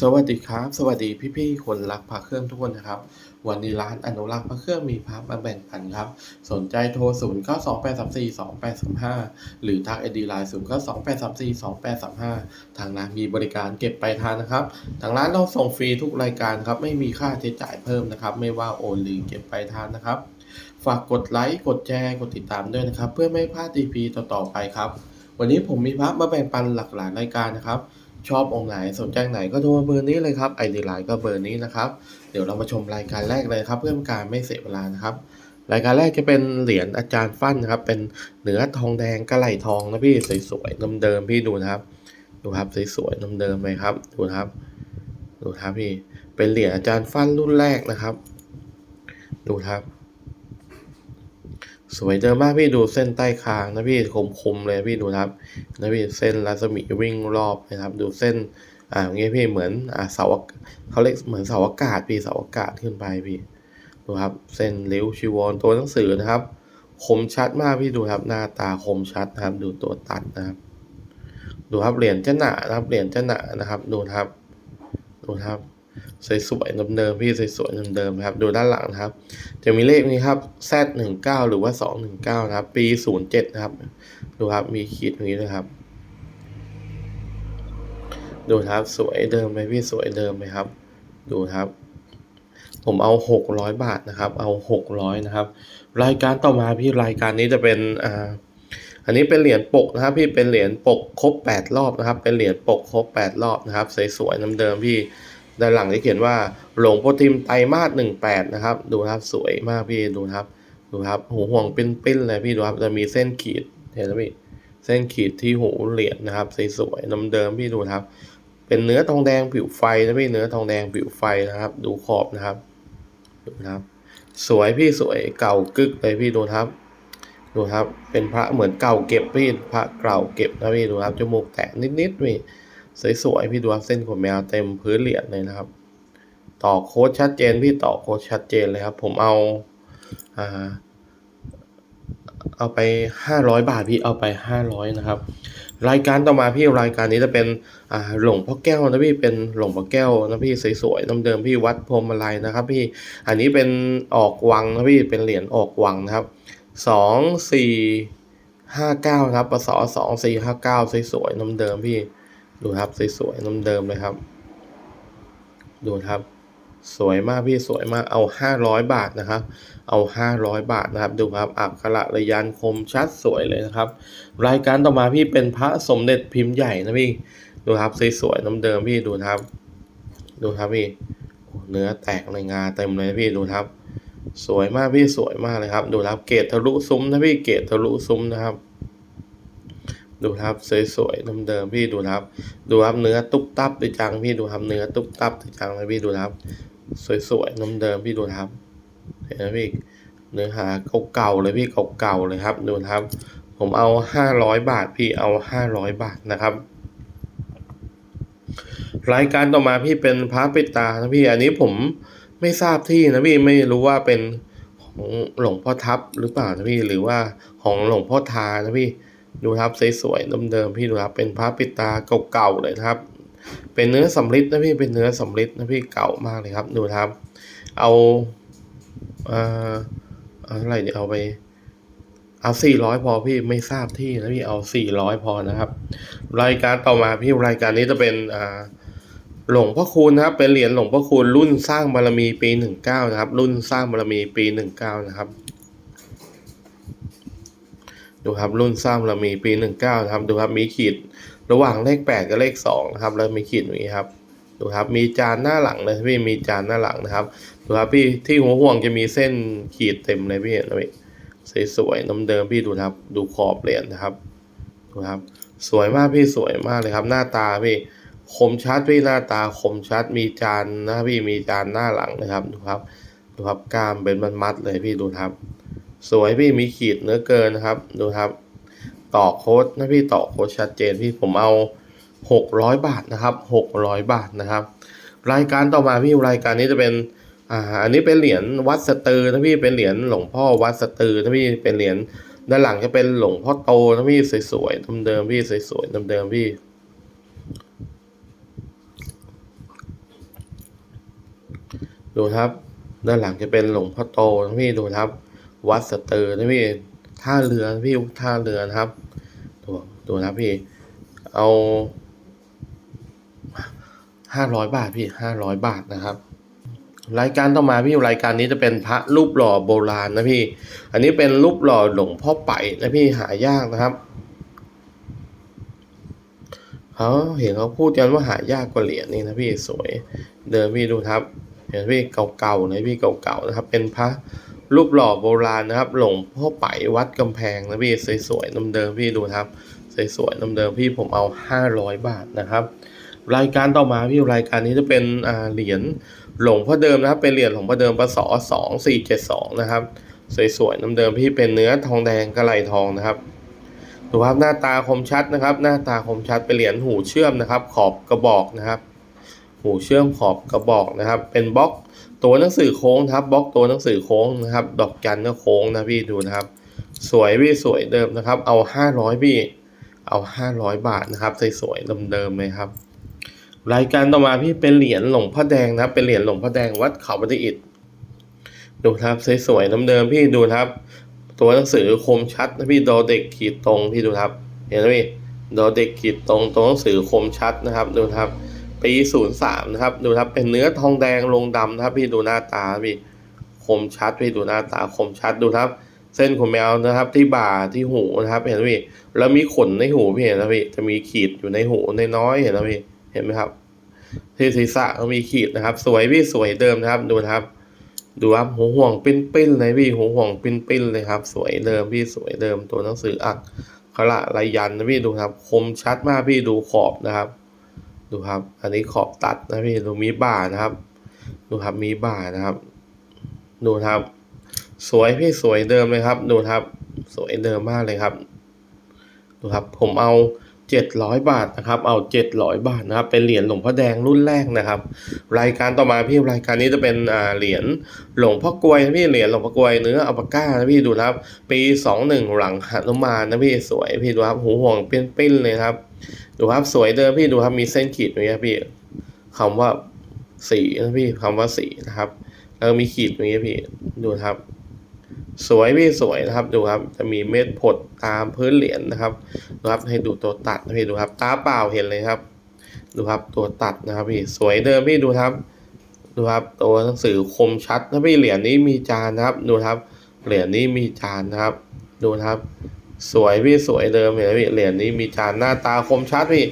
สวัสดีครับ สวัสดีพี่ๆคนรักพระเครื่องทุกคนนะครับ วันนี้ร้านอนุรักษ์พระเครื่องมีพระมาแบ่งปันครับ สนใจโทร 0 9 2 8 3 4 2 8 3 5 หรือทักไอดีไลน์0 9 2 8 3 4 2 8 3 5 ทางร้านมีบริการเก็บปลายทางนะครับ ทางร้านเราส่งฟรีทุกรายการครับ ไม่มีค่าใช้จ่ายเพิ่มนะครับ ไม่ว่าโอนหรือเก็บปลายทางนะครับ ฝากกดไลค์กดแชร์กดติดตามด้วยนะครับ เพื่อไม่พลาด EP ต่อๆไปครับ วันนี้ผมมีพระมาแบ่งปันหลากหลายรายการนะครับ ชอบองค์ไหนสนใจไหนก็โทรมาเบอร์นี้เลยครับไอดีไลน์ก็เบอร์นี้นะครับ เดี๋ยวเรามาชมรายการแรกเลยครับ เพื่อการไม่เสียเวลานะครับ รายการแรกจะเป็นเหรียญอาจารย์ฟั่นนะครับ เป็นเนื้อทองแดงกระไหลทองนะพี่สวยๆเดิมๆพี่ดูนะครับ ดูครับสวยๆเดิมๆเลยครับ ดูครับ ดูครับพี่ เป็นเหรียญอาจารย์ฟั่นรุ่นแรกนะครับ ดูครับ สวยเดิมมากพี่ดูเส้นใต้คางนะพี่คมๆเลยพี่ดูนะครับนะพี่เส้นรัศมีวิ่งรอบนะครับ ดูเส้นอ่าอย่างเงี้ยพี่เหมือนอ่าเสาเขาเรียกเหมือนเสาอากาศพี่เสาอากาศขึ้นไปพี่ดูครับเส้นริ้วชีวรตัวหนังสือนะครับ คมชัดมากพี่ดูครับหน้าตาคมชัดนะครับ ดูตัวตัดนะครับ ดูครับเหรียญเจ้าหนานะครับเหรียญเจ้าหนานะครับ ดูครับดูครับ สวยๆเดิมๆพี่สวยๆเดิมๆครับ ดูด้านหลังนะครับ จะมีเลขนี้ครับ Z หนึ่งเก้าหรือว่าสองหนึ่งเก้านะครับ ปีศูนย์เจ็ดนะครับ ดูครับ มีขีดตรงนี้ด้วยครับ ดูครับสวยเดิมไหมพี่สวยเดิมไหมครับ ดูครับ ผมเอาหกร้อยบาทนะครับ เอาหกร้อยนะครับ รายการต่อมาพี่รายการนี้จะเป็นอ่าอันนี้เป็นเหรียญปกนะครับพี่เป็นเหรียญปกครบแปดรอบนะครับ เป็นเหรียญปกครบแปดรอบนะครับสวยๆน้ำเดิมพี่ ด้านหลังที่เขียนว่าหลวงพ่อทิมไตรมาสหนึ่งแปดนะครับ ดูครับสวยมากพี่ดูครับ ดูครับหูห่วงปิ้นๆเลยพี่ดูครับจะมีเส้นขีดเห็นไหมพี่เส้นขีดที่หูเหรียญนะครับสวยๆน้ำเดิมพี่ดูครับ เป็นเนื้อทองแดงผิวไฟนะพี่เนื้อทองแดงผิวไฟนะครับ ดูขอบนะครับดูครับ สวยพี่สวยเก่ากึกเลยพี่ดูครับ ดูครับ เป็นพระเหมือนเก่าเก็บพี่พระเก่าเก็บนะพี่ดูครับจมูกแตกนิดๆพี่ สวยๆพี่ดูครับเส้นขนแมวเต็มพื้นเหรียญเลยนะครับ ต่อโค้ดชัดเจนพี่ต่อโค้ดชัดเจนเลยครับ ผมเอาอ่าเอาไปห้าร้อยบาทพี่เอาไปห้าร้อยนะครับ รายการต่อมาพี่รายการนี้จะเป็นอ่าหลวงพ่อแก้วนะพี่เป็นหลวงพ่อแก้วนะพี่สวยๆน้ำเดิมพี่วัดพรหมลายนะครับ พี่อันนี้เป็นออกวังนะพี่เป็นเหรียญออกวังนะครับสองสี่ห้าเก้านะครับปศสองสี่ห้าเก้าสวยๆน้ำเดิมพี่ ดูครับสวยๆน้ำเดิมเลยครับ ดูครับ สวยมากพี่สวยมากเอาห้าร้อยบาทนะครับ เอาห้าร้อยบาทนะครับ ดูครับอักขระระยันคมชัดสวยเลยนะครับ รายการต่อมาพี่เป็นพระสมเด็จพิมพ์ใหญ่นะพี่ดูครับสวยๆน้ำเดิมพี่ดูครับ ดูครับพี่เนื้อแตกในงาเต็มเลยพี่ดูครับ สวยมากพี่สวยมากเลยครับ ดูครับเกตทะลุซุ้มนะพี่เกตทะลุซุ้มนะครับ ดูครับสวยๆน้ำเดิมพี่ดูครับ ดูครับเนื้อตุ๊บตับดิจังพี่ดูครับเนื้อตุ๊บตับดิจังเลยพี่ดูครับ สวยๆน้ำเดิมพี่ดูครับเห็นไหมพี่เนื้อหาเก่าๆเลยพี่เก่าๆเลยครับ ดูครับ ผมเอาห้าร้อยบาทพี่เอาห้าร้อยบาทนะครับรายการต่อมาพี่เป็นพระปิดตานะพี่อันนี้ผมไม่ทราบที่นะพี่ไม่รู้ว่าเป็นของหลวงพ่อทับหรือเปล่านะพี่หรือว่าของหลวงพ่อทานะพี่ ดูครับสวยๆเดิมๆพี่ดูครับเป็นพระปิดตาเก่าๆเลยนะครับ เป็นเนื้อสำริดนะพี่เป็นเนื้อสำริดนะพี่เก่ามากเลยครับดูครับ เอาเอ่อเอาเท่าไรเนี่ยเอาไปเอาสี่ร้อยพอพี่ไม่ทราบที่นะพี่เอาสี่ร้อยพอนะครับ รายการต่อมาพี่รายการนี้จะเป็นอ่าหลวงพ่อคูณนะครับ เป็นเหรียญหลวงพ่อคูณรุ่นสร้างบารมีปีหนึ่งเก้านะครับ รุ่นสร้างบารมีปีหนึ่งเก้านะครับ ดูครับรุ่นสร้างบามีปีหนึ่งเก้านะครับดูครับมีขีดระหว่างเลขแปดกับเลขสองนะครับแล้วมีขีดอย่างนี้ครับดูครับมีจานหน้าหลังเลยพี่มีจานหน้าหลังนะครับดูครับพี่ที่หัวห่วงจะมีเส้นขีดเต็มเลยพี่เห็นไหมพี่สวยๆน้ำเดิมพี่ดูครับ ดูขอบเหรียญนะครับดูครับ สวยมากพี่สวยมากเลยครับ หน้าตาพี่คมชัดพี่หน้าตาคมชัดมีจานนะพี่มีจานหน้าหลังนะครับดูครับดูครับกล้ามเป็นมัดๆเลยพี่ดูครับ สวยพี่มีขีดเนื้อเกินนะครับ ดูครับ ต่อโค้ดนะพี่ต่อโค้ดชัดเจนพี่ผมเอาหกร้อยบาทนะครับหกร้อยบาทนะครับ รายการต่อมาพี่รายการนี้จะเป็นอ่าอันนี้เป็นเหรียญวัดสตือนะพี่เป็นเหรียญหลวงพ่อวัดสตือนะพี่เป็นเหรียญด้านหลังจะเป็นหลวงพ่อโตนะพี่สวยๆเดิมๆพี่สวยๆเดิมๆพี่ดูครับ ด้านหลังจะเป็นหลวงพ่อโตนะพี่ดูครับ วัดสเตอร์นะพี่ท่าเรือนพี่ท่าเรือนะครับดูดูนะพี่ เอาห้าร้อยบาทพี่ห้าร้อยบาทนะครับ รายการต่อมาพี่รายการนี้จะเป็นพระรูปหล่อโบราณนะพี่ อันนี้เป็นรูปหล่อหลวงพ่อไปนะพี่หายากนะครับเขาเห็นเขาพูดกันว่าหายากกว่าเหรียญนี่นะพี่สวย เดินพี่ดูครับ เห็นพี่เก่าๆนะพี่เก่าๆนะครับ เป็นพระ รูปหล่อโบราณนะครับ หลวงพ่อไปวัดกำแพงนะพี่สวยๆน้ำเดิมพี่ดูครับสวยๆน้ำเดิมพี่ผมเอาห้าร้อยบาทนะครับ รายการต่อมาพี่รายการนี้จะเป็นเหรียญหลวงพ่อเดิมนะครับ เป็นเหรียญหลวงพ่อเดิมปศสองสี่เจ็ดสองนะครับสวยๆน้ำเดิมพี่เป็นเนื้อทองแดงกระไหลทองนะครับดูครับหน้าตาคมชัดนะครับ หน้าตาคมชัดเป็นเหรียญหูเชื่อมนะครับ ขอบกระบอกนะครับ หูเชื่อมขอบกระบอกนะครับ เป็นบล็อก ตัวหนังสือโค้งครับบล็อกตัวหนังสือโค้งนะครับ ดอกจันก็โค้งนะพี่ดูนะครับ สวยพี่สวยเดิมนะครับ เอาห้าร้อยพี่ เอาห้าร้อยบาทนะครับสวยๆเดิมๆเลยครับ รายการต่อมาพี่เป็นเหรียญหลงพ่อแดงนะเป็นเหรียญหลงพ่อแดงวัดเขาบันอิตดูครับสวยๆเดิมๆพี่ดูครับ ตัวหนังสือคมชัดนะพี่ดอเด็กขีดตรงพี่ดูครับ เห็นไหมพี่ดอเด็กขีดตรงตัวหนังสือคมชัดนะครับ ดูครับ ปีศูนย์สามนะครับดูครับเป็นเนื้อทองแดงลงดำนะครับ พี่ดูหน้าตาพี่คมชัดพี่ดูหน้าตาคมชัดดูครับ เส้นขนแมวนะครับ ที่บ่าที่หูนะครับเห็นไหมพี่แล้วมีขนในหูพี่เห็นไหมพี่จะมีขีดอยู่ในหูในน้อยเห็นไหมพี่เห็นไหมครับ ที่ศีรษะก็มีขีดนะครับ สวยพี่สวยเดิมนะครับดูครับดูครับหัวห่วงปิ้นๆเลยพี่หัวห่วงปิ้นๆเลยครับ สวยเดิมพี่สวยเดิมตัวหนังสืออักขระลายยันนะพี่ดูครับ คมชัดมากพี่ดูขอบนะครับ ดูครับ อันนี้ขอบตัดนะพี่ดูมีบ่านะครับ ดูครับมีบ่านะครับ ดูครับ สวยพี่สวยเดิมเลยครับ ดูครับ สวยเดิมมากเลยครับ ดูครับ ผมเอาเจ็ดร้อยบาทนะครับ เอาเจ็ดร้อยบาทนะครับ เป็นเหรียญหลวงพ่อแดงรุ่นแรกนะครับ รายการต่อมาพี่รายการนี้จะเป็นอ่าเหรียญหลวงพ่อกลวยนะพี่เหรียญหลวงพ่อกลวยเนื้ออัปปาก้านะพี่ดูครับ ปีสองหนึ่งหลังหนุมานนะพี่สวยพี่ดูครับหูห่วงเปิ้นๆเลยครับ ดูครับสวยเดิมพี่ดูครับมีเส้นขีดตรงนี้ครับพี่คำว่าสีนะพี่คำว่าสีนะครับ แล้วก็มีขีดตรงนี้พี่ดูครับ สวยพี่สวยนะครับดูครับ จะมีเม็ดผดตามพื้นเหรียญนะครับดูครับให้ดูตัวตัดนะพี่ดูครับ ตาเปล่าเห็นเลยครับ ดูครับตัวตัดนะครับพี่สวยเดิมพี่ดูครับดูครับตัวหนังสือคมชัดนะพี่เหรียญนี้มีจานนะครับ ดูครับ เหรียญนี้มีจานนะครับ ดูครับ สวยพี่สวยเดิมเห็นไหมพี่เหรียญนี้มีจานหน้าตาคมชัดพี่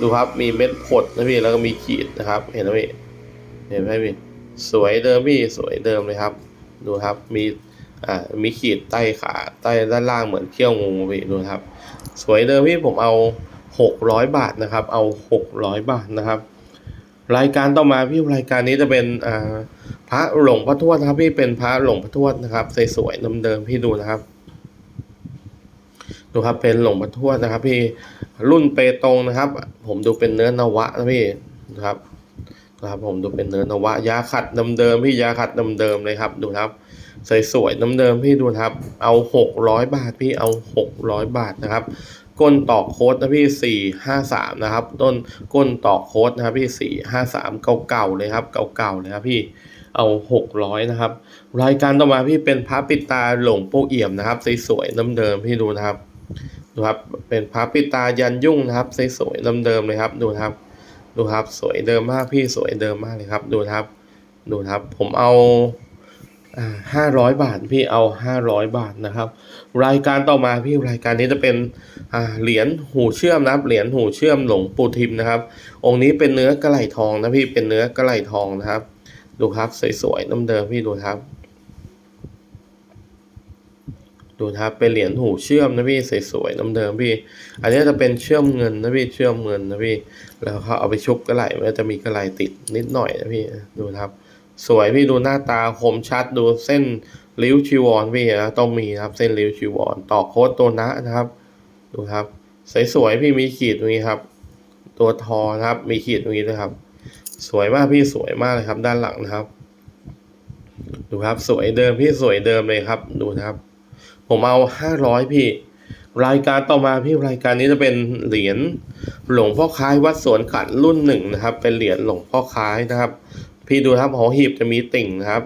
ดูครับมีเม็ดผดนะพี่แล้วก็มีขีดนะครับ เห็นไหมพี่เห็นไหมพี่สวยเดิมพี่สวยเดิมเลยครับ ดูครับมีอ่ามีขีดใต้ขาใต้ด้านล่างเหมือนเขี้ยวงูพี่ดูครับ สวยเดิมพี่ผมเอาหกร้อยบาทนะครับ เอาหกร้อยบาทนะครับ รายการต่อมาพี่รายการนี้จะเป็นอ่าพระหลงพ่อทวดนะครับ พี่เป็นพระหลงพ่อทวดนะครับสวยๆเดิมๆพี่ดูนะครับ ดูครับเป็นหลวงพ่อทวดนะครับ พี่รุ่นเปตงนะครับ ผมดูเป็นเนื้อนวะนะพี่นะครับนะครับ ผมดูเป็นเนื้อนวะยาขัดเดิมๆพี่ยาขัดเดิมๆเลยครับ ดูครับสวยๆเดิมๆพี่ดูครับ เอาหกร้อยบาทพี่เอาหกร้อยบาทนะครับก้นตอกโค้ดนะพี่สี่ห้าสามนะครับ ต้นก้นตอกโค้ดนะครับพี่สี่ห้าสามเก่าๆเลยครับ เก่าๆเลยครับพี่เอาหกร้อยนะครับ รายการต่อมาพี่เป็นพระปิดตาหลวงปู่เอี่ยมนะครับสวยๆเดิมๆพี่ดูนะครับ ดูครับเป็นพระปิตายันยุ่งนะครับสวยๆเดิมๆเลยครับ ดูครับ ดูครับสวยเดิมมากพี่สวยเดิมมากเลยครับ ดูครับ ดูครับ ผมเอาห้าร้อยบาทพี่เอาห้าร้อยบาทนะครับ รายการต่อมาพี่รายการนี้จะเป็นเหรียญหูเชื่อมนะครับเหรียญหูเชื่อมหลวงปู่ทิมนะครับ องค์นี้เป็นเนื้อกระไหลทองนะพี่เป็นเนื้อกระไหลทองนะครับ ดูครับสวยๆเดิมพี่ดูครับ ดูนะครับเป็นเหรียญหูเชื่อมนะพี่สวยๆน้ำเดิมพี่ อันนี้จะเป็นเชื่อมเงินนะพี่เชื่อมเงินนะพี่แล้วเขาเอาไปชุบกระไหลมันจะมีกระไหลติดนิดหน่อยนะพี่ดูนะครับ สวยพี่ดูหน้าตาคมชัดดูเส้นริ้วชีวรพี่นะต้องมีนะครับเส้นริ้วชีวรต่อโค้ดตัวนะนะครับ ดูครับสวยๆพี่มีขีดตรงนี้ครับ ตัวทอนะครับ มีขีดตรงนี้ด้วยครับ สวยมากพี่สวยมากเลยครับ ด้านหลังนะครับ ดูครับสวยเดิมพี่สวยเดิมเลยครับ ดูนะครับ ผมเอาห้าร้อยพี่ รายการต่อมาพี่รายการนี้จะเป็นเหรียญหลวงพ่อคล้ายวัดสวนขันรุ่นหนึ่งนะครับ เป็นเหรียญหลวงพ่อคล้ายนะครับ พี่ดูครับหอหีบจะมีติ่งนะครับ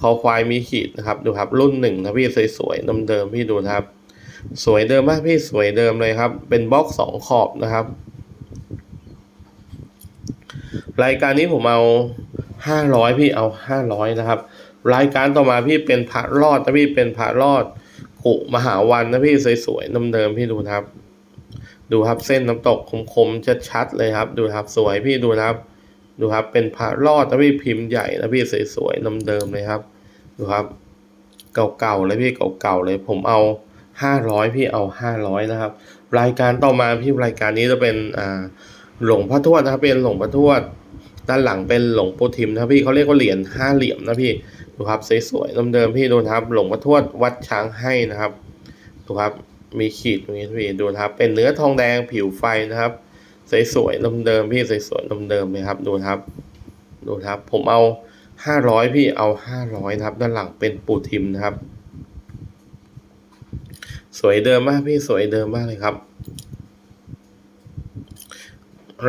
คอควายมีขีดนะครับ ดูครับรุ่นหนึ่งนะพี่สวยๆเดิมๆพี่ดูนะครับ สวยเดิมมากพี่สวยเดิมเลยครับ เป็นบล็อกสองขอบนะครับ รายการนี้ผมเอาห้าร้อยพี่เอาห้าร้อยนะครับ รายการต่อมาพี่เป็นพระรอดนะพี่เป็นพระรอด กุมหาวันนะพี่สวยๆเดิมๆพี่ดูนะครับ ดูครับเส้นน้ำตกคมๆชัดๆเลยครับ ดูครับสวยพี่ดูนะครับ ดูครับเป็นพระรอดนะพี่พิมพ์ใหญ่นะพี่สวยๆเดิมๆเลยครับ ดูครับ เก่าๆเลยพี่เก่าๆเลย ผมเอาห้าร้อยพี่เอาห้าร้อยนะครับ รายการต่อมาพี่รายการนี้จะเป็นอ่าหลวงพ่อทวดนะครับเป็นหลวงพ่อทวด ด้านหลังเป็นหลวงปู่ทิมนะพี่เขาเรียกว่าเหรียญห้าเหลี่ยมนะพี่ ดูครับสวยๆเดิมๆพี่ดูนะครับ หลวงพ่อทวดวัดช้างให้นะครับดูครับมีขีดตรงนี้พี่ดูนะครับ เป็นเนื้อทองแดงผิวไฟนะครับสวยๆเดิมๆพี่สวยๆเดิมๆเลยครับดูครับ ดูครับ ผมเอาห้าร้อยพี่เอาห้าร้อยนะครับ ด้านหลังเป็นปูทิมนะครับ สวยเดิมมากพี่สวยเดิมมากเลยครับ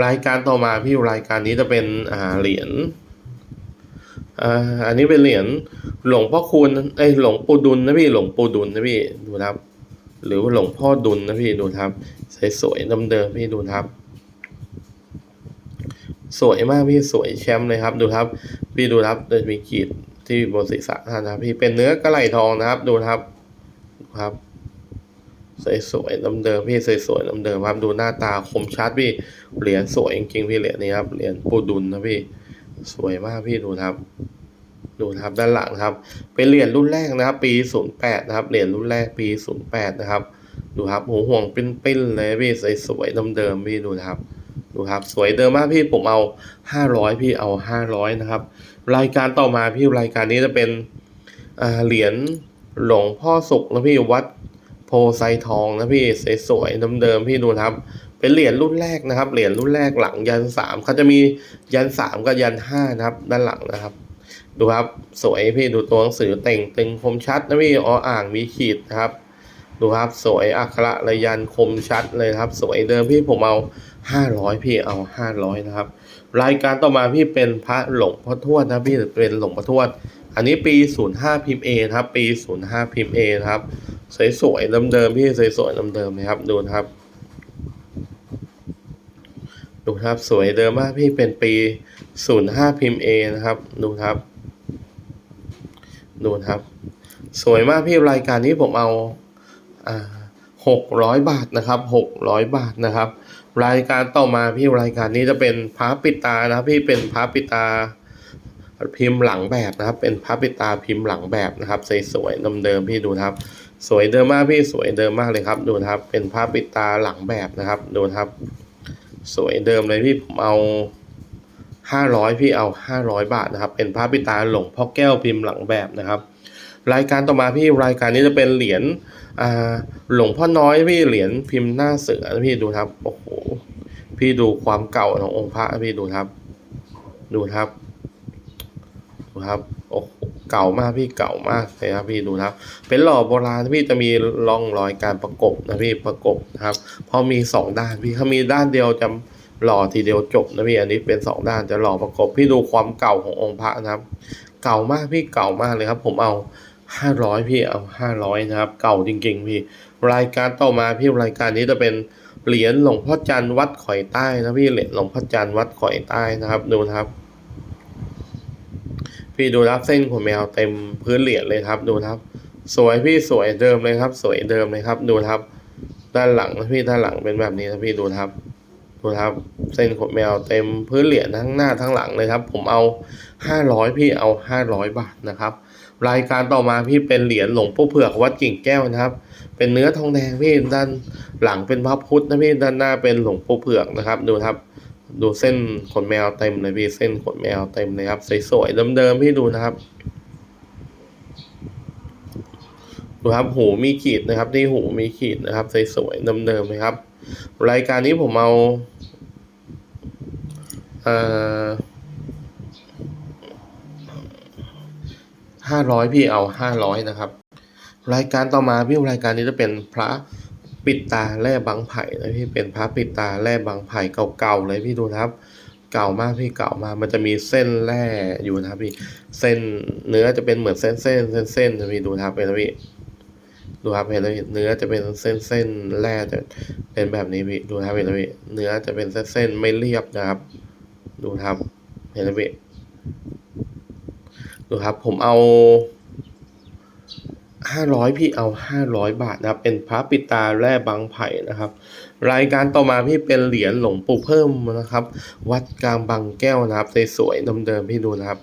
รายการต่อมาพี่รายการนี้จะเป็นอ่าเหรียญ อ่าอันนี้เป็นเหรียญหลวงพ่อคูณไอหลวงปู่ดุลนะพี่หลวงปู่ดุลนะพี่ดูครับ หรือว่าหลวงพ่อดุลนะพี่ดูครับ สวยๆเดิมๆพี่ดูครับ สวยมากพี่สวยแชมป์เลยครับ ดูครับ พี่ดูครับจะมีขีดที่บนศีรษะท่านนะครับ พี่เป็นเนื้อกระไหลทองนะครับ ดูครับดูครับสวยๆเดิมๆพี่สวยๆเดิมๆครับ ดูหน้าตาคมชัดพี่เหรียญสวยจริงๆพี่เหรียญนี้ครับเหรียญปูดุลนะพี่ สวยมากพี่ดูครับ ดูครับด้านหลังครับ เป็นเหรียญรุ่นแรกนะครับ ปี 08 นะครับ เหรียญรุ่นแรกปี 08 นะครับ ดูครับหูห่วงปิ้นๆเลยพี่สวยๆเดิมๆพี่ดูครับดูครับสวยเดิมมากพี่ผมเอาห้าร้อยพี่เอาห้าร้อยนะครับ รายการต่อมาพี่รายการนี้จะเป็นเหรียญหลวงพ่อสุขนะพี่วัดโพไซทองนะพี่สวยๆเดิมๆพี่ดูครับ เป็นเหรียญรุ่นแรกนะครับ เหรียญรุ่นแรกหลังยันสามเขาจะมียันสามกับยันห้านะครับ ด้านหลังนะครับ ดูครับสวยพี่ดูตัวหนังสือเต่งตึงคมชัดนะพี่ออ่างมีขีดนะครับ ดูครับสวยอักขระระยันคมชัดเลยครับ สวยเดิมพี่ผมเอาห้าร้อยพี่เอาห้าร้อยนะครับ รายการต่อมาพี่เป็นพระหลงพ่อทวดนะพี่เป็นหลงพ่อทวด อันนี้ปีศูนย์ห้าพิมพ์เอะครับ ปีศูนย์ห้าพิมพ์เอะครับ สวยๆเดิมๆพี่สวยๆเดิมๆนะครับดูนะครับ ดูครับสวยเดิมมากพี่เป็นปีศูนย์ห้าพิมพ์เอนะครับ ดูครับ ดูครับ สวยมากพี่รายการนี้ผมเอาอ่าหกร้อยบาทนะครับหกร้อยบาทนะครับ รายการต่อมาพี่รายการนี้จะเป็นพระปิดตานะครับพี่เป็นพระปิดตาพิมพ์หลังแบบนะครับ เป็นพระปิดตาพิมพ์หลังแบบนะครับสวยๆเดิมๆพี่ดูครับ สวยเดิมมากพี่สวยเดิมมากเลยครับ ดูครับ เป็นพระปิดตาหลังแบบนะครับ ดูครับ สวยเดิมเลยพี่ผมเอาห้าร้อยพี่เอาห้าร้อยบาทนะครับ เป็นพระปิตาหลวงพ่อแก้วพิมพ์หลังแบบนะครับ รายการต่อมาพี่รายการนี้จะเป็นเหรียญหลวงพ่อน้อยพี่เหรียญพิมพ์หน้าเสือพี่ดูครับโอ้โหพี่ดูความเก่าขององค์พระพี่ดูครับ ดูครับ ครับโอ้โหเก่ามากพี่เก่ามากเลยครับพี่ดูครับ เป็นหล่อโบราณพี่จะมีร่องรอยการประกบนะพี่ประกบนะครับ พอมีสองด้านพี่เขามีด้านเดียวจะหล่อทีเดียวจบนะพี่อันนี้เป็นสองด้านจะหล่อประกบพี่ดูความเก่าขององค์พระนะครับ เก่ามากพี่เก่ามากเลยครับ ผมเอาห้าร้อยพี่เอาห้าร้อยนะครับ เก่าจริง ๆ พี่ รายการต่อมาพี่รายการนี้จะเป็นเหรียญหลวงพ่อจันทร์วัดข่อยใต้นะพี่เหรียญหลวงพ่อจันทร์วัดข่อยใต้นะครับดูนะครับ พี่ดูครับเส้นขนแมวเต็มพื้นเหรียญเลยครับดูครับ สวยพี่สวยเดิมเลยครับ สวยเดิมเลยครับ ดูครับ ด้านหลังนะพี่ด้านหลังเป็นแบบนี้นะพี่ดูครับดูครับ เส้นขนแมวเต็มพื้นเหรียญทั้งหน้าทั้งหลังเลยครับ ผมเอาห้าร้อยพี่เอาห้าร้อยบาทนะครับ รายการต่อมาพี่เป็นเหรียญหลวงปู่เผือกวัดกิ่งแก้วนะครับ เป็นเนื้อทองแดงพี่ด้านหลังเป็นพระพุทธนะพี่ด้านหน้าเป็นหลวงปู่เผือกนะครับ ดูครับ ดูเส้นขนแมวเต็มเลยพี่เส้นขนแมวเต็มเลยครับสวยๆเดิมๆพี่ดูนะครับดูครับหูมีขีดนะครับ ที่หูมีขีดนะครับสวยๆเดิมๆเลยครับ รายการนี้ผมเอาเออห้าร้อยพี่เอาห้าร้อยนะครับ รายการต่อมาพี่รายการนี้จะเป็นพระ ปิดตาแร่บางไผ่นะพี่เป็นพระปิดตาแร่บางไผ่เก่าๆเลยพี่ดูนะครับ เก่ามากพี่เก่ามากมันจะมีเส้นแร่อยู่นะครับพี่เส้นเนื้อจะเป็นเหมือนเส้นเส้นเส้นเส้นนะพี่ดูนะครับเป็นนะพี่ดูครับเห็นไหมพี่เนื้อจะเป็นเส้นเส้นแร่จะเป็นแบบนี้พี่ดูนะครับเห็นไหมพี่เนื้อจะเป็นเส้นเส้นไม่เรียบนะครับ ดูครับเห็นไหมพี่ดูครับผมเอา ห้าร้อยพี่เอาห้าร้อยบาทนะครับ เป็นพระปิตาแร่บางไผ่นะครับ รายการต่อมาพี่เป็นเหรียญหลวงปู่เพิ่มนะครับ วัดกลางบางแก้วนะครับสวยๆเดิมๆพี่ดูนะครับ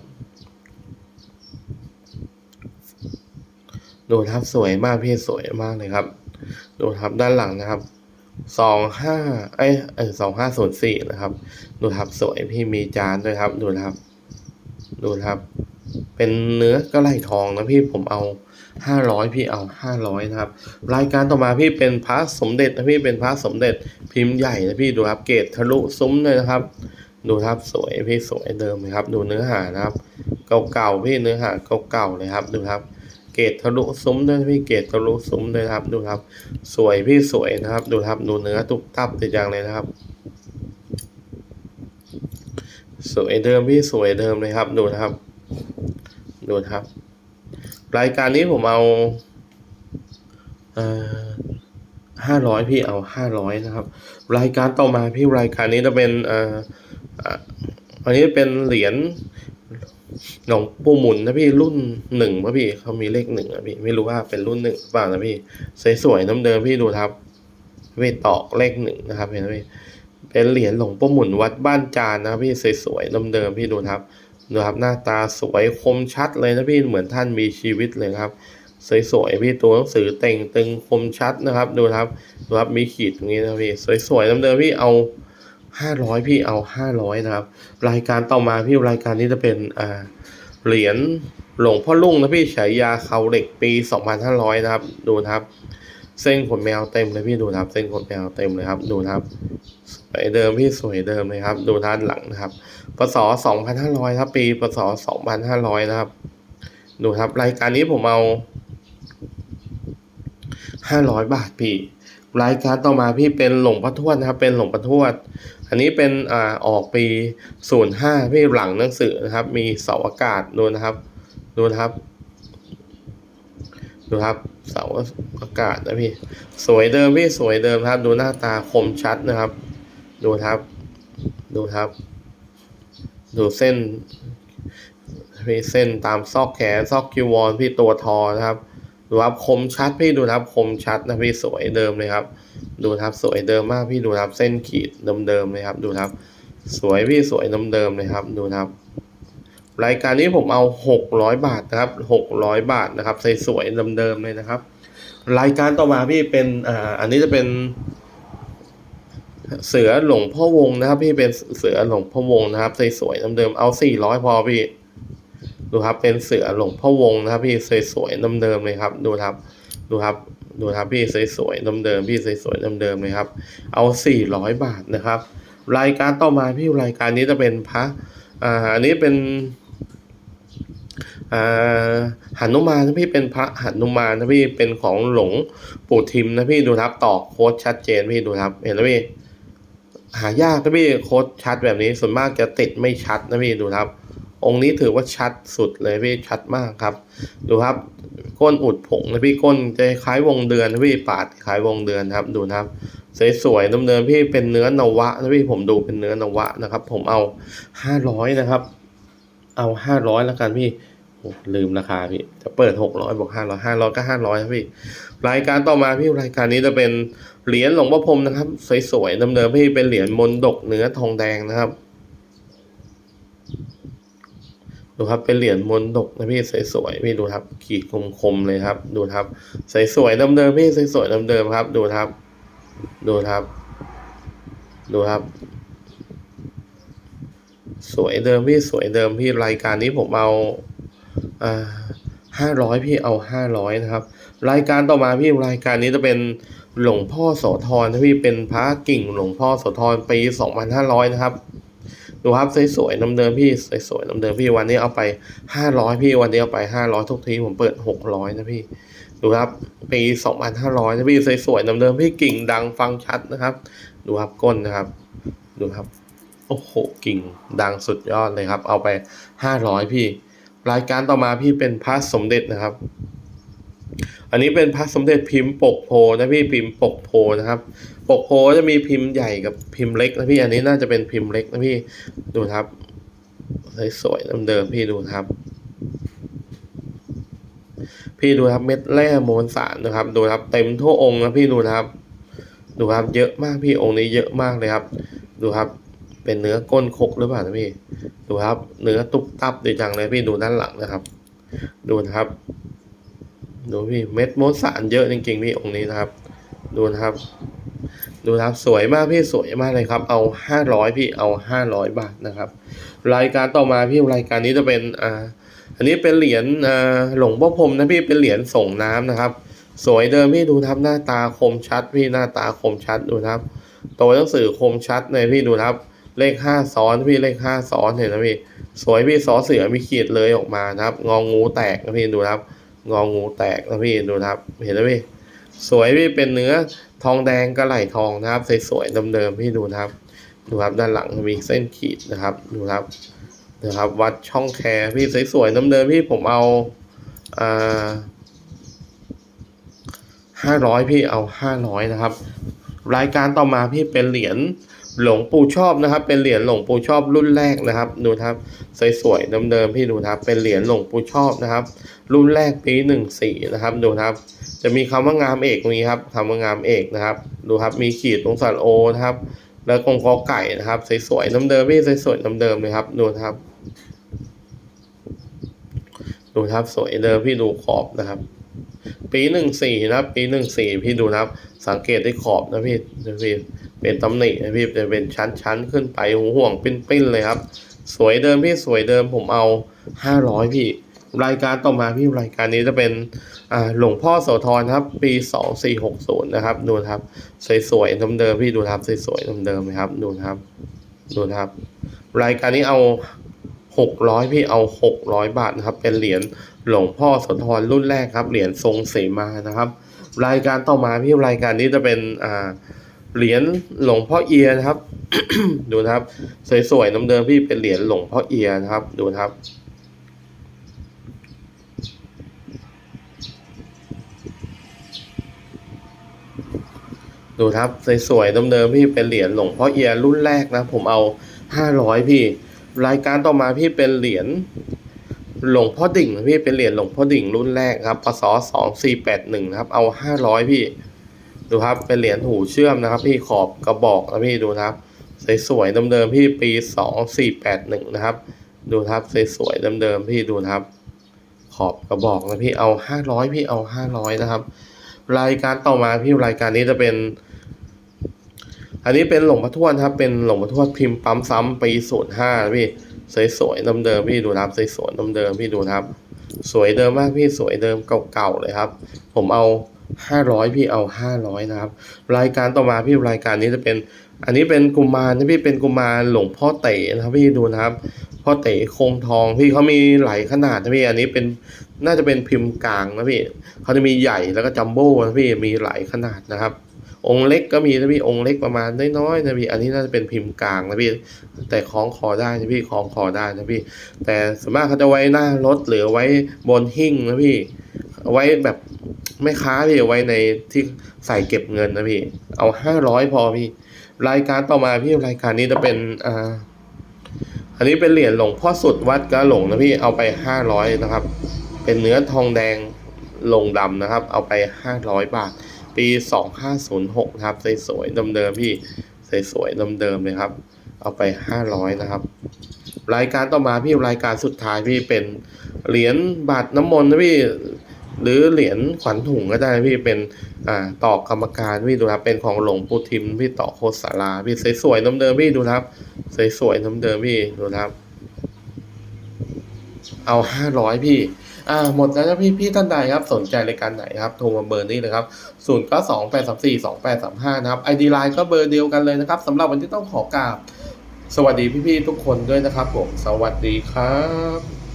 ดูนะครับสวยมากพี่สวยมากเลยครับดูนะครับด้านหลังนะครับสองห้าไอยเออสองห้าศูนย์สี่นะครับ ดูนะครับสวยพี่มีจานด้วยครับ ดูนะครับ ดูนะครับ เป็นเนื้อกระไหลทองนะพี่ผมเอา ห้าร้อยพี่เอาห้าร้อยนะครับ รายการต่อมาพี่เป็นพระสมเด็จนะพี่เป็นพระสมเด็จพิมพ์ใหญ่นะพี่ดูครับเกรดทะลุซุ้มเลยนะครับ ดูครับสวยพี่สวยเดิมเลยครับ ดูเนื้อหานะครับ เก่าๆพี่เนื้อหาเก่าๆเลยครับดูครับเกรดทะลุซุ้มด้วยพี่เกรดทะลุซุ้มเลยครับ ดูครับ สวยพี่สวยนะครับ ดูครับดูเนื้อตุบตับติดอย่างเลยนะครับ สวยเดิมพี่สวยเดิมเลยครับ ดูนะครับ ดูครับ รายการนี้ผมเอาห้าร้อยพี่เอาห้าร้อยนะครับ รายการต่อมาพี่รายการนี้จะเป็นอ่าอันนี้เป็นเหรียญหลวงปู่หมุนนะพี่รุ่นหนึ่งป่ะพี่เขามีเลขหนึ่งอะพี่ไม่รู้ว่าเป็นรุ่นหนึ่งหรือเปล่านะพี่สวยๆน้ำเดิมพี่ดูครับพี่ตอกเลขหนึ่งนะครับเห็นไหมพี่เป็นเหรียญหลวงปู่หมุนวัดบ้านจานนะครับพี่สวยๆน้ำเดิมพี่ดูครับ ดูครับหน้าตาสวยคมชัดเลยนะพี่เหมือนท่านมีชีวิตเลยครับ สวยๆพี่ตัวหนังสือเต่งตึงคมชัดนะครับดูครับดูครับมีขีดตรงนี้นะพี่สวยๆน้ำเดิมพี่เอาห้าร้อยพี่เอาห้าร้อยนะครับ รายการต่อมาพี่รายการนี้จะเป็นอ่าเหรียญหลวงพ่อลุ่งนะพี่ฉายาเขาเหล็กปีสองพันห้าร้อยนะครับ ดูนะครับ เส้นขนแมวเต็มเลยพี่ดูนะครับเส้นขนแมวเต็มเลยครับ ดูนะครับสวยเดิมพี่สวยเดิมเลยครับ ดูด้านหลังนะครับพศสองพันห้าร้อยครับ ปีพศสองพันห้าร้อยนะครับ ดูครับ รายการนี้ผมเอาห้าร้อยบาทพี่ รายการต่อมาพี่เป็นหลงพ่อทวดนะครับ เป็นหลงพ่อทวด อันนี้เป็นอ่าออกปีศูนย์ห้าพี่หลังหนังสือนะครับ มีเสาอากาศดูนะครับ ดูนะครับ ดูครับเสาอากาศนะพี่ สวยเดิมพี่สวยเดิมครับ ดูหน้าตาคมชัดนะครับ ดูครับ ดูครับ ดูเส้นพี่เส้นตามซอกแขนซอกคิววอนพี่ตัวทอนะครับดูครับคมชัดพี่ดูครับคมชัดนะพี่สวยเดิมเลยครับ ดูครับสวยเดิมมากพี่ดูครับเส้นขีดเดิมๆเลยครับ ดูครับ สวยพี่สวยเดิมๆเลยครับ ดูครับ รายการนี้ผมเอาหกร้อยบาทนะครับหกร้อยบาทนะครับสวยๆเดิมๆเลยนะครับ รายการต่อมาพี่เป็นอ่าอันนี้จะเป็น เสือหลวงพ่อวงนะครับ พี่เป็นเสือหลวงพ่อวงนะครับสวยๆเดิมๆเอาสี่ร้อยพอพี่ดูครับเป็นเสือหลวงพ่อวงนะครับ พี่สวยๆเดิมๆเลยครับ ดูครับ ดูครับดูครับพี่สวยๆเดิมๆพี่สวยๆเดิมๆเลยครับ เอาสี่ร้อยบาทนะครับ รายการต่อมาพี่รายการนี้จะเป็นพระอ่าอันนี้เป็น หนุมานนะพี่เป็นพระหนุมานนะพี่เป็นของหลวงปู่ทิมนะพี่ดูครับตอกโค้ดชัดเจนพี่ดูครับ เห็นไหมพี่หายากนะพี่โค้ดชัดแบบนี้ส่วนมากจะติดไม่ชัดนะพี่ดูครับ องค์นี้ถือว่าชัดสุดเลยพี่ชัดมากครับ ดูครับก้นอุดผงนะพี่ก้นจะคล้ายวงเดือนนะพี่ปาดคล้ายวงเดือนครับ ดูนะครับสวยๆเดิมๆพี่เป็นเนื้อนวะนะพี่ผมดูเป็นเนื้อนวะนะครับ ผมเอาห้าร้อยนะครับ เอาห้าร้อยแล้วกันพี่ ลืมราคาพี่จะเปิดหกร้อยบอกห้าร้อยห้าร้อยก็ห้าร้อยครับพี่ รายการต่อมาพี่รายการนี้จะเป็นเหรียญหลวงพ่อพรมนะครับ สวยๆเดิมๆพี่เป็นเหรียญมนดกเนื้อทองแดงนะครับดูครับเป็นเหรียญมนดกนะพี่สวยๆพี่ดูครับ ขีดคมๆเลยครับ ดูครับสวยๆเดิมๆพี่สวยๆเดิมๆครับ ดูครับ ดูครับ ดูครับ สวยเดิมพี่สวยเดิมพี่รายการนี้ผมเอา อ่าห้าร้อยพี่เอาห้าร้อยนะครับ รายการต่อมาพี่รายการนี้จะเป็นหลวงพ่อโสธรนะพี่เป็นพระกิ่งหลวงพ่อโสธรปีสองพันห้าร้อยนะครับดูครับสวยๆน้ำเดิมพี่สวยๆน้ำเดิมพี่วันนี้เอาไปห้าร้อยพี่วันนี้เอาไปห้าร้อยทุกทีผมเปิดหกร้อยนะพี่ดูครับปีสองพันห้าร้อยนะพี่สวยๆน้ำเดิมพี่กิ่งดังฟังชัดนะครับ ดูครับก้นนะครับ ดูครับโอ้โหกิ่งดังสุดยอดเลยครับ เอาไปห้าร้อยพี่ รายการต่อมาพี่เป็นพระสมเด็จนะครับ อันนี้เป็นพระสมเด็จพิมพ์ปกโพนะพี่พิมพ์ปกโพนะครับ ปกโพจะมีพิมพ์ใหญ่กับพิมพ์เล็กนะพี่อันนี้น่าจะเป็นพิมพ์เล็กนะพี่ดูครับสวยๆเดิมๆพี่ดูครับ พี่ดูครับเม็ดแร่โมวลสารนะครับ ดูครับ เต็มทั่วองค์นะพี่ดูนะครับ ดูครับเยอะมากพี่องค์นี้เยอะมากเลยครับ ดูครับ เป็นเนื้อก้นคกหรือเปล่านะพี่ดูครับ เนื้อตุบตับดีจังเลยพี่ดูด้านหลังนะครับ ดูนะครับ ดูพี่เม็ดมวลสารเยอะจริงๆพี่องค์นี้นะครับ ดูนะครับ ดูนะครับสวยมากพี่สวยมากเลยครับ เอาห้าร้อยพี่เอาห้าร้อยบาทนะครับ รายการต่อมาพี่รายการนี้จะเป็นอ่าอันนี้เป็นเหรียญอ่าหลวงพ่อพรมนะพี่เป็นเหรียญส่งน้ำนะครับ สวยเดิมพี่ดูนะครับหน้าตาคมชัด พี่หน้าตาคมชัดดูนะครับ ตัวหนังสือคมชัดเลยพี่ดูนะครับ เลขห้าซ้อนพี่เลขห้าซ้อนเห็นไหมพี่สวยพี่สอเสือมีขีดเลยออกมานะครับ งองงูแตกนะพี่ดูครับ งองงูแตกนะพี่ดูครับ เห็นไหมพี่สวยพี่เป็นเนื้อทองแดงกระไหลทองนะครับสวยๆเดิมๆพี่ดูนะครับ ดูครับด้านหลังมีเส้นขีดนะครับ ดูครับนะครับวัดช่องแคร์พี่สวยๆเดิมๆพี่ผมเอาอ่าห้าร้อยพี่เอาห้าร้อยนะครับ รายการต่อมาพี่เป็นเหรียญ หลวงปู่ชอบนะครับ เป็นเหรียญหลวงปู่ชอบรุ่นแรกนะครับดูครับสวยๆเดิมๆพี่ดูครับเป็นเหรียญหลวงปู่ชอบนะครับ รุ่นแรกปีหนึ่งสี่นะครับดูครับ จะมีคำว่างามเอกตรงนี้ครับคำว่างามเอกนะครับ ดูครับมีขีดตรงสันโอนะครับ แล้วกงกอไก่นะครับสวยๆเดิมๆพี่สวยๆเดิมๆเลยครับดูครับ ดูครับสวยเดิมพี่ดูขอบนะครับ ปีหนึ่งสี่นะครับ ปีหนึ่งสี่พี่ดูนะครับ สังเกตได้ขอบนะพี่นะพี่ เป็นตำหนินะพี่จะเป็นชั้นๆขึ้นไปหูห่วงปิ้นๆเลยครับ สวยเดิมพี่สวยเดิมผมเอาห้าร้อยพี่ รายการต่อมาพี่รายการนี้จะเป็นหลวงพ่อโสธรครับ ปีสองสี่หกศูนย์นะครับ ดูครับ สวยๆเดิมๆพี่ดูครับสวยๆเดิมๆนะครับดูครับดูครับ รายการนี้เอาหกร้อยพี่เอาหกร้อยบาทนะครับ เป็นเหรียญหลวงพ่อโสธรรุ่นแรกครับ เหรียญทรงเสมานะครับ รายการต่อมาพี่รายการนี้จะเป็นอ่า เหรียญหลวงพ่อเอียนะครับ ดูนะครับ สวยๆน้ำเดิมพี่เป็นเหรียญหลวงพ่อเอียนะครับ ดูนะครับ ดูครับสวยๆน้ำเดิมพี่เป็นเหรียญหลวงพ่อเอียรุ่นแรกนะ ผมเอาห้าร้อยพี่ รายการต่อมาพี่เป็นเหรียญหลวงพ่อดิ่งพี่เป็นเหรียญหลวงพ่อดิ่งรุ่นแรกครับพศสองสี่แปดหนึ่งครับ เอาห้าร้อยพี่ ดูครับ เป็นเหรียญหูเชื่อมนะครับ พี่ขอบกระบอกนะพี่ดูนะครับ สวยๆเดิมๆพี่ปีสองสี่แปดหนึ่งนะครับ ดูครับสวยๆเดิมๆพี่ดูนะครับ ขอบกระบอกนะพี่เอาห้าร้อยพี่เอาห้าร้อยนะครับ รายการต่อมาพี่รายการนี้จะเป็น อันนี้เป็นหลงพ่อทวดครับ เป็นหลงพ่อทวดพิมพ์ปั๊มซ้ำปีศูนย์ห้าพี่สวยๆเดิมๆพี่ดูนะครับสวยๆเดิมๆพี่ดูนะครับ สวยเดิมมากพี่สวยเดิมเก่าๆเลยครับ ผมเอา ห้าร้อยพี่เอาห้าร้อยนะครับ รายการต่อมาพี่รายการนี้จะเป็น อันนี้เป็นกุมมารนะพี่เป็นกุมมารหลวงพ่อเต๋นะครับพี่ดูนะครับพ่อเต๋คงทองพี่เขามีหลายขนาดนะพี่อันนี้เป็นน่าจะเป็นพิมพ์กลางนะพี่เขาจะมีใหญ่แล้วก็จัมโบ้นะพี่มีหลายขนาดนะครับ องค์เล็กก็มีนะพี่องค์เล็กประมาณน้อยๆนะพี่อันนี้น่าจะเป็นพิมพ์กลางนะพี่แต่คล้องคอได้นะพี่คล้องคอได้นะพี่ แต่ส่วนมากเขาจะไว้หน้ารถหรือไว้บนหิ้งนะพี่ไว้แบบ ไม่ค้าพี่เอาไว้ในที่ใส่เก็บเงินนะพี่ เอาห้าร้อยพอพี่ รายการต่อมาพี่รายการนี้จะเป็นอ่าอันนี้เป็นเหรียญหลวงพ่อสุดวัดกะหลงนะพี่เอาไปห้าร้อยนะครับ เป็นเนื้อทองแดงลงดำนะครับ เอาไปห้าร้อยบาท ปีสองห้าศูนย์หกนะครับสวยๆเดิมๆพี่สวยๆเดิมๆเลยครับ เอาไปห้าร้อยนะครับ รายการต่อมาพี่รายการสุดท้ายพี่เป็นเหรียญบาทน้ำมนต์นะพี่ หรือเหรียญขวัญถุงก็ได้พี่เป็นอ่าตอกกรรมการพี่ดูครับเป็นของหลวงปู่ทิมพี่ต่อโคสาราพี่สวยๆน้ำเดิมพี่ดูครับ สวยๆน้ำเดิมพี่ดูครับ เอาห้าร้อยพี่อ่าหมดแล้วนะพี่พี่ท่านใดครับสนใจรายการไหนครับโทรมาเบอร์นี้เลยครับศูนย์ก็สองแปดสามสี่สองแปดสามห้านะครับไอดีไลน์ก็เบอร์เดียวกันเลยนะครับสำหรับวันที่ต้องขอกราบสวัสดีพี่ๆทุกคนด้วยนะครับผม สวัสดีครับ